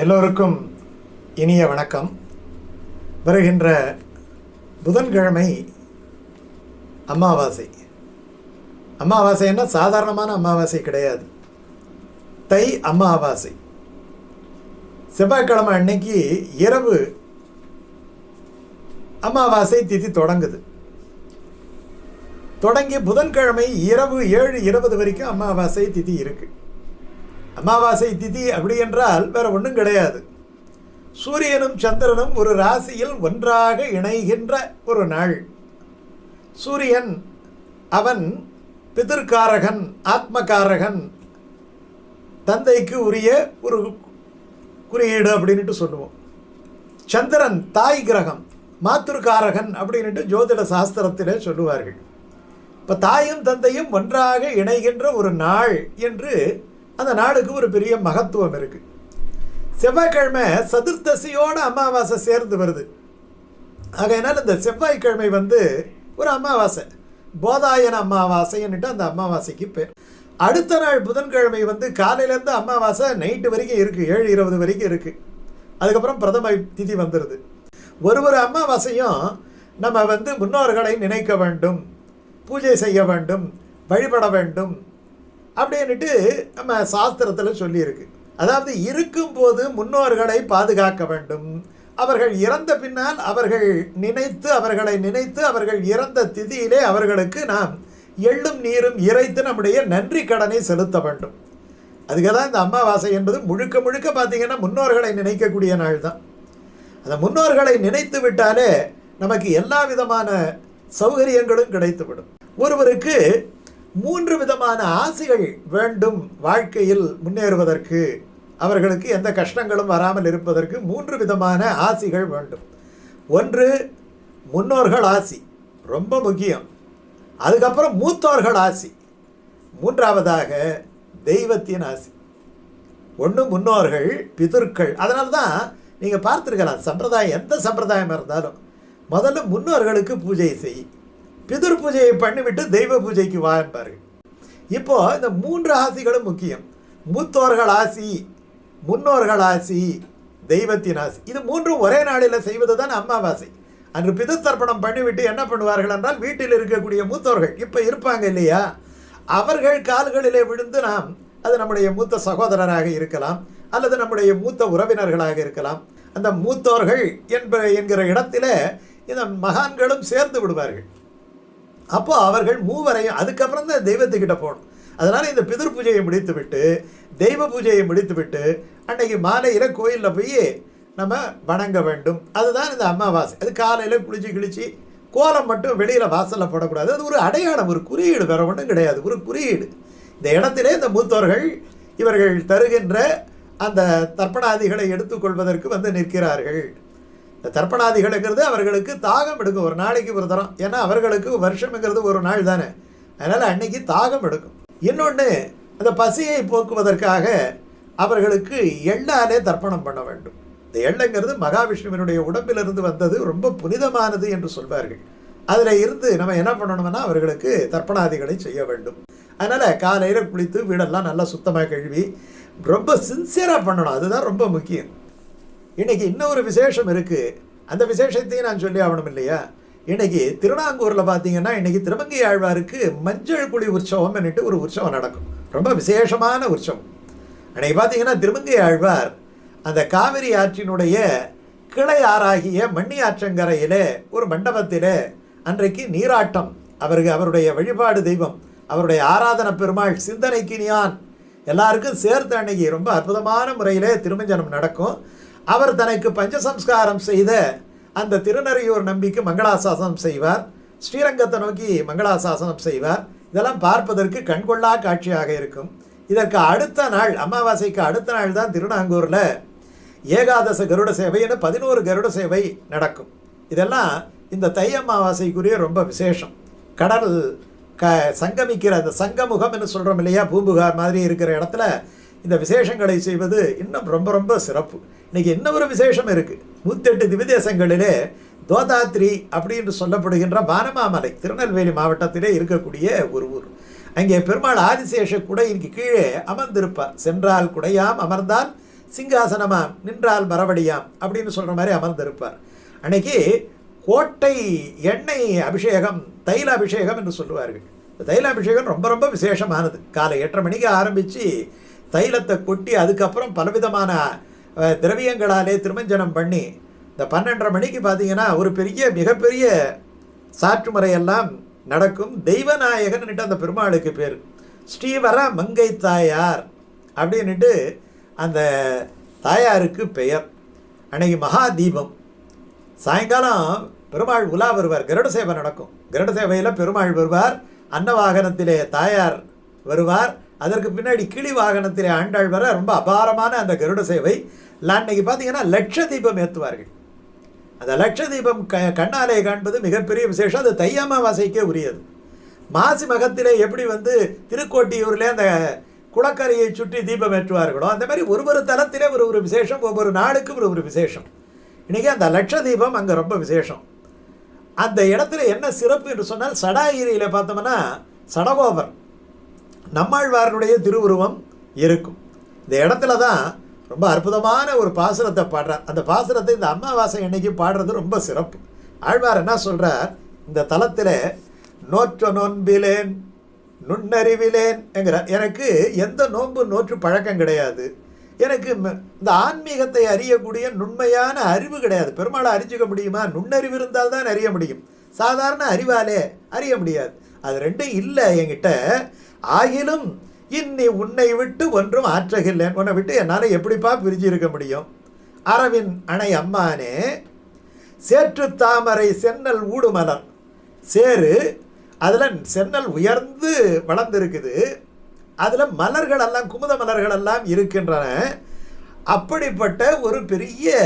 எல்லோருக்கும் இனிய வணக்கம். வருகின்ற புதன்கிழமை அமாவாசை. அமாவாசைன்னா சாதாரணமான அமாவாசை கிடையாது. தை அமாவாசை. செவ்வாய்க்கிழமை அன்னைக்கு இரவு அமாவாசை திதி தொடங்குது. தொடங்கி புதன்கிழமை இரவு ஏழு இருபது வரைக்கும் அமாவாசை திதி இருக்குது அமாவாசை திதி அப்படி என்றால் வேற ஒன்றும் கிடையாது. சூரியனும் சந்திரனும் ஒரு ராசியில் ஒன்றாக இணைகின்ற ஒரு நாள். சூரியன் அவன் பிதிர்காரகன் ஆத்மகாரகன் தந்தைக்கு உரிய ஒரு குறியீடு அப்படின்ட்டு சொல்லுவோம். சந்திரன் தாய் கிரகம் மாத்திருக்காரகன் அப்படின்ட்டு ஜோதிட சாஸ்திரத்திலே சொல்லுவார்கள். இப்போ தாயும் தந்தையும் ஒன்றாக இணைகின்ற ஒரு நாள் என்று அந்த நாடுக்கு ஒரு பெரிய மகத்துவம் இருக்குது செவ்வாய்க்கிழமை சதுர்த்தசியோட அமாவாசை சேர்ந்து வருது. ஆகையினால் இந்த செவ்வாய்க்கிழமை வந்து ஒரு அமாவாசை. போதாயன அமாவாசைன்னுட்டு அந்த அமாவாசைக்கு பேர். அடுத்த நாள் புதன்கிழமை வந்து காலையிலேருந்து அமாவாசை நைட்டு வரைக்கும் இருக்குது ஏழு இருபது வரைக்கும் இருக்குது அதுக்கப்புறம் பிரதம திதி வந்துடுது ஒரு ஒரு அமாவாசையும் நம்ம வந்து முன்னோர்களை நினைக்க வேண்டும். பூஜை செய்ய வேண்டும். வழிபட வேண்டும். அப்படின்ட்டு நம்ம சாஸ்திரத்தில் சொல்லியிருக்கு. அதாவது இருக்கும்போது முன்னோர்களை பாதுகாக்க வேண்டும். அவர்கள் இறந்த பின்னால் அவர்கள் நினைத்து அவர்களை நினைத்து அவர்கள் இறந்த திதியிலே அவர்களுக்கு நாம் எள்ளும் நீரும் இறைத்து நம்முடைய நன்றி கடனை செலுத்த வேண்டும். அதுக்கு தான் இந்த அமாவாசை என்பது முழுக்க முழுக்க பார்த்திங்கன்னா முன்னோர்களை நினைக்கக்கூடிய நாள் தான் அந்த முன்னோர்களை நினைத்து விட்டாலே நமக்கு எல்லா விதமான சௌகரியங்களும் கிடைத்துவிடும். ஒருவருக்கு மூன்று விதமான ஆசைகள் வேண்டும் வாழ்க்கையில் முன்னேறுவதற்கு. அவர்களுக்கு எந்த கஷ்டங்களும் வராமல் இருப்பதற்கு மூன்று விதமான ஆசிகள் வேண்டும். ஒன்று முன்னோர்கள் ஆசி ரொம்ப முக்கியம். அதுக்கப்புறம் மூத்தோர்கள் ஆசி. மூன்றாவதாக தெய்வத்தின் ஆசி. ஒன்று முன்னோர்கள் பிதர்கள். அதனால தான் நீங்கள் பார்த்துருக்கலாம் சம்பிரதாயம் எந்த சம்பிரதாயம் இருந்தாலும். முதல்ல முன்னோர்களுக்கு பூஜை செய். பிதர் பூஜையை பண்ணிவிட்டு தெய்வ பூஜைக்கு வாய்ப்பார்கள் இப்போது இந்த மூன்று ஆசிகளும் முக்கியம். மூத்தோர்கள் ஆசி முன்னோர்கள் ஆசி தெய்வத்தின் ஆசி. இது மூன்றும் ஒரே நாளில் செய்வது தான் அம்மாவாசை அன்று பிதத்தர்ப்பணம் பண்ணிவிட்டு என்ன பண்ணுவார்கள் என்றால் வீட்டில் இருக்கக்கூடிய மூத்தோர்கள் இப்போ இருப்பாங்க இல்லையா? அவர்கள் கால்களிலே விழுந்து நாம் அது நம்முடைய மூத்த சகோதரராக இருக்கலாம் அல்லது நம்முடைய மூத்த உறவினர்களாக இருக்கலாம். அந்த மூத்தோர்கள் என்ப என்கிற இடத்திலே இந்த மகான்களும் சேர்ந்து விடுவார்கள். அப்போ அவர்கள் மூவரையும் அதுக்கப்புறம் தான் தெய்வத்துக்கிட்ட போகணும். அதனால் இந்த பிதிர் பூஜையை முடித்துவிட்டு தெய்வ பூஜையை முடித்துவிட்டு அன்னைக்கு மாலையில் கோயிலில் போய் நம்ம வணங்க வேண்டும். அதுதான் இந்த அமாவாசை. அது காலையில் குளிச்சு கிழிச்சு கோலம் மட்டும் வெளியில் வாசலில் போடக்கூடாது. அது ஒரு அடையாளம் ஒரு குறியீடு வேற ஒன்றும் கிடையாது. ஒரு குறியீடு. இந்த இடத்திலே இந்த மூத்தோர்கள் இவர்கள் தருகின்ற அந்த தர்ப்பணாதிகளை எடுத்துக்கொள்வதற்கு வந்து நிற்கிறார்கள். இந்த தர்ப்பணாதிகளுங்கிறது அவர்களுக்கு தாகம் எடுக்கும். ஒரு நாளைக்கு ஒரு தரம். ஏன்னா அவர்களுக்கு வருஷம்ங்கிறது ஒரு நாள் தானே. அதனால் அன்னைக்கு தாகம் எடுக்கும். இன்னொன்று அந்த பசியை போக்குவதற்காக அவர்களுக்கு எள்ளாலே தர்ப்பணம் பண்ண வேண்டும். இந்த எள்ளுங்கிறது மகாவிஷ்ணுவினுடைய உடம்பிலிருந்து வந்தது ரொம்ப புனிதமானது என்று சொல்வார்கள். அதில் இருந்து நம்ம என்ன பண்ணணும்னா அவர்களுக்கு தர்ப்பணாதிகளை செய்ய வேண்டும். அதனால் காலையில் குளித்து வீடெல்லாம் நல்லா சுத்தமாக கழுவி ரொம்ப சின்சியராக பண்ணணும். அதுதான் ரொம்ப முக்கியம். இன்றைக்கி இன்னொரு விசேஷம் இருக்குது அந்த விசேஷத்தையும் நான் சொல்லி ஆகணும் இல்லையா? இன்றைக்கி திருநாங்கூரில் பார்த்தீங்கன்னா இன்றைக்கி திருமங்கை ஆழ்வாருக்கு மஞ்சள் குழி உற்சவம்னுட்டு ஒரு உற்சவம் நடக்கும். ரொம்ப விசேஷமான உற்சவம். அன்றைக்கி பார்த்தீங்கன்னா திருமங்கை ஆழ்வார் அந்த காவிரி ஆற்றினுடைய கிளை ஆறாகிய மண்ணி ஆற்றங்கரையிலே ஒரு மண்டபத்திலே அன்றைக்கு நீராட்டம். அவருக்கு அவருடைய வழிபாடு தெய்வம் அவருடைய ஆராதன பெருமாள் சிந்தனைக்கினியான் எல்லாருக்கும் சேர்த்து அன்னைக்கு ரொம்ப அற்புதமான முறையிலே திருமஞ்சனம் நடக்கும். அவர் தனக்கு பஞ்சசம்ஸ்காரம் செய்த அந்த திருநறையூர் நம்பிக்கு மங்களாசாசனம் செய்வார். ஸ்ரீரங்கத்தை நோக்கி மங்களாசாசனம் செய்வார். இதெல்லாம் பார்ப்பதற்கு கண்கொள்ளா காட்சியாக இருக்கும். இதற்கு அடுத்த நாள் அமாவாசைக்கு அடுத்த நாள் தான் திருநாங்கூரில் ஏகாதச கருட சேவைன்னு பதினோரு கருட சேவை நடக்கும். இதெல்லாம் இந்த தை அமாவாசைக்குரிய ரொம்ப விசேஷம். கடல் க சங்கமிக்கிற அந்த சங்கமுகம் சொல்கிறோம் இல்லையா? பூம்புகார் மாதிரி இருக்கிற இடத்துல இந்த விசேஷங்களை செய்வது இன்னும் ரொம்ப ரொம்ப சிறப்பு. இன்றைக்கி இன்னொரு ஒரு விசேஷம் இருக்குது நூற்றெட்டு திவிதேசங்களிலே தோதாத்ரி அப்படின்னு சொல்லப்படுகின்ற வானமாமலை திருநெல்வேலி மாவட்டத்திலே இருக்கக்கூடிய ஒரு ஊர். அங்கே பெருமாள் ஆதிசேஷ குடையிற்கு கீழே அமர்ந்திருப்பார். சென்றால் குடையாம் அமர்ந்தால் சிங்காசனமாம் நின்றால் மரபடியாம் அப்படின்னு சொல்கிற மாதிரி அமர்ந்திருப்பார். அன்னைக்கு கோட்டை எண்ணெய் அபிஷேகம் தைல அபிஷேகம் என்று சொல்லுவார்கள். தைல அபிஷேகம் ரொம்ப ரொம்ப விசேஷமானது. காலை எட்டரை மணிக்கு ஆரம்பித்து தைலத்தை கொட்டி அதுக்கப்புறம் பலவிதமான திரவியங்களாலே திருமஞ்சனம் பண்ணி இந்த பன்னெண்டரை மணிக்கு பார்த்தீங்கன்னா ஒரு பெரிய மிகப்பெரிய சாற்று முறையெல்லாம் நடக்கும். தெய்வநாயகன்னுட்டு அந்த பெருமாளுக்கு பேர். ஸ்ரீவர மங்கை தாயார் அப்படின்னுட்டு அந்த தாயாருக்கு பெயர். அன்னைக்கு மகா தீபம் சாயங்காலம் பெருமாள் உலா வருவார். கருட சேவை நடக்கும். கருட சேவையில் பெருமாள் வருவார். அன்னவாகனத்திலே தாயார் வருவார். அதற்கு பின்னாடி கிளி வாகனத்திலே ஆண்டாள் வர ரொம்ப அபாரமான அந்த கருட சேவை. ல- அன்னைக்கு பார்த்தீங்கன்னா லட்ச தீபம் ஏற்றுவார்கள் அந்த லட்ச தீபம் க கண்ணாலே காண்பது மிகப்பெரிய விசேஷம். அது தை அமாவாசைக்கே உரியது. மாசி மகத்திலே எப்படி வந்து திருக்கோட்டியூரில் அந்த குளக்கரையை சுற்றி தீபம் ஏற்றுவார்களோ அந்த மாதிரி ஒரு ஒரு தளத்திலே ஒரு ஒரு விசேஷம் ஒவ்வொரு நாளுக்கும் ஒரு ஒரு விசேஷம். இன்றைக்கி அந்த லட்ச தீபம் அங்கே ரொம்ப விசேஷம். அந்த இடத்துல என்ன சிறப்பு என்று சொன்னால் சடாகிரியில் பார்த்தோம்னா சடகோபர். நம்மாழ்வாருடைய திருவுருவம் இருக்கும். இந்த இடத்துல தான் ரொம்ப அற்புதமான ஒரு பாசுரத்தை பாடுறார். அந்த பாசுரத்தை இந்த அம்மாவாசை அன்னைக்கு பாடுறது ரொம்ப சிறப்பு. ஆழ்வார் என்ன சொல்கிறார் இந்த தலத்தில் நோற்ற நோன்பிலேன் நுண்ணறிவிலேன் என்கிறார். எனக்கு எந்த நோன்பு நோற்று பழக்கம் கிடையாது. எனக்கு இந்த ஆன்மீகத்தை அறியக்கூடிய நுண்மையான அறிவு கிடையாது. பெருமாளை அறிஞ்சிக்க முடியுமா? நுண்ணறிவு இருந்தால் தான் அறிய முடியும். சாதாரண அறிவாலே அறிய முடியாது. அது ரெண்டும் இல்லை என்கிட்ட. ஆகிலும் இன்னி உன்னை விட்டு ஒன்றும் ஆற்றகில்லேன் உன்னை விட்டு என்னால் எப்படிப்பா பிரிஞ்சு இருக்க முடியும்? அரவின் அணை அம்மானே சேற்று தாமரை சென்னல் ஊடுமலர் சேரு அதில் சென்னல் உயர்ந்து வளர்ந்துருக்குது. அதில் மலர்கள் எல்லாம் குமுத மலர்கள் எல்லாம் இருக்கின்றன. அப்படிப்பட்ட ஒரு பெரிய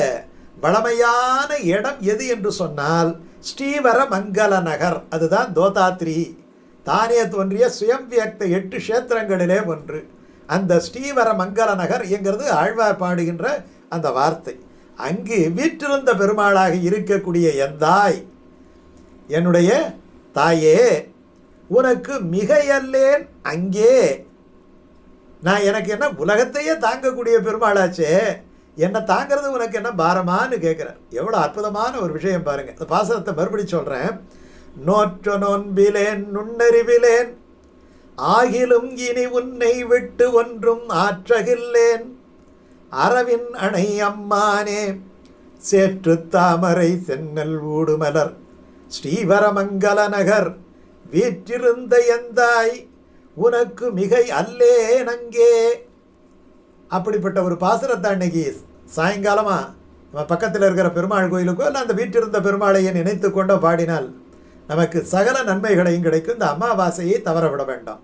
வளமையான இடம் எது என்று சொன்னால் ஸ்ரீவர மங்கல நகர். அதுதான் தோதாத்ரி. தானே தோன்றிய சுயம் வியக்த எட்டு க்ஷேத்திரங்களிலே ஒன்று. அந்த ஸ்ரீவர மங்கள நகர் என்கிறது ஆழ்வார் பாடுகின்ற அந்த வார்த்தை. அங்கு வீற்றிருந்த பெருமாளாக இருக்கக்கூடிய எந்தாய் என்னுடைய தாயே உனக்கு மிகையல்லேன் அங்கே. நான் எனக்கு என்ன உலகத்தையே தாங்கக்கூடிய பெருமாளாச்சே என்னை தாங்கிறது உனக்கு என்ன பாரமான்னு கேட்குறேன். எவ்வளோ அற்புதமான ஒரு விஷயம் பாருங்கள் இந்த பாசனத்தை மறுபடி சொல்கிறேன் நோற்ற நோன்பிலேன் நுண்ணறிவிலேன். ஆகிலும் இனி உன்னை விட்டு ஒன்றும் ஆற்றகில்லேன். அரவின் அணை அம்மானே சேற்று தாமரை சென்னல் ஊடுமலர். ஸ்ரீவரமங்கல நகர் வீற்றிருந்த எந்தாய் உனக்கு மிகை அல்லேனங்கே அப்படிப்பட்ட ஒரு பாசுரத்தை அன்னைக்கு சாயங்காலமாக நம்ம பக்கத்தில் இருக்கிற பெருமாள் கோயிலுக்கோ இல்லை அந்த வீட்டிருந்த பெருமாளையை நினைத்து கொண்டோ பாடினால்? நமக்கு சகல நன்மைகளையும் கிடைக்கும். இந்த அமாவாசையை தவற விட வேண்டாம்.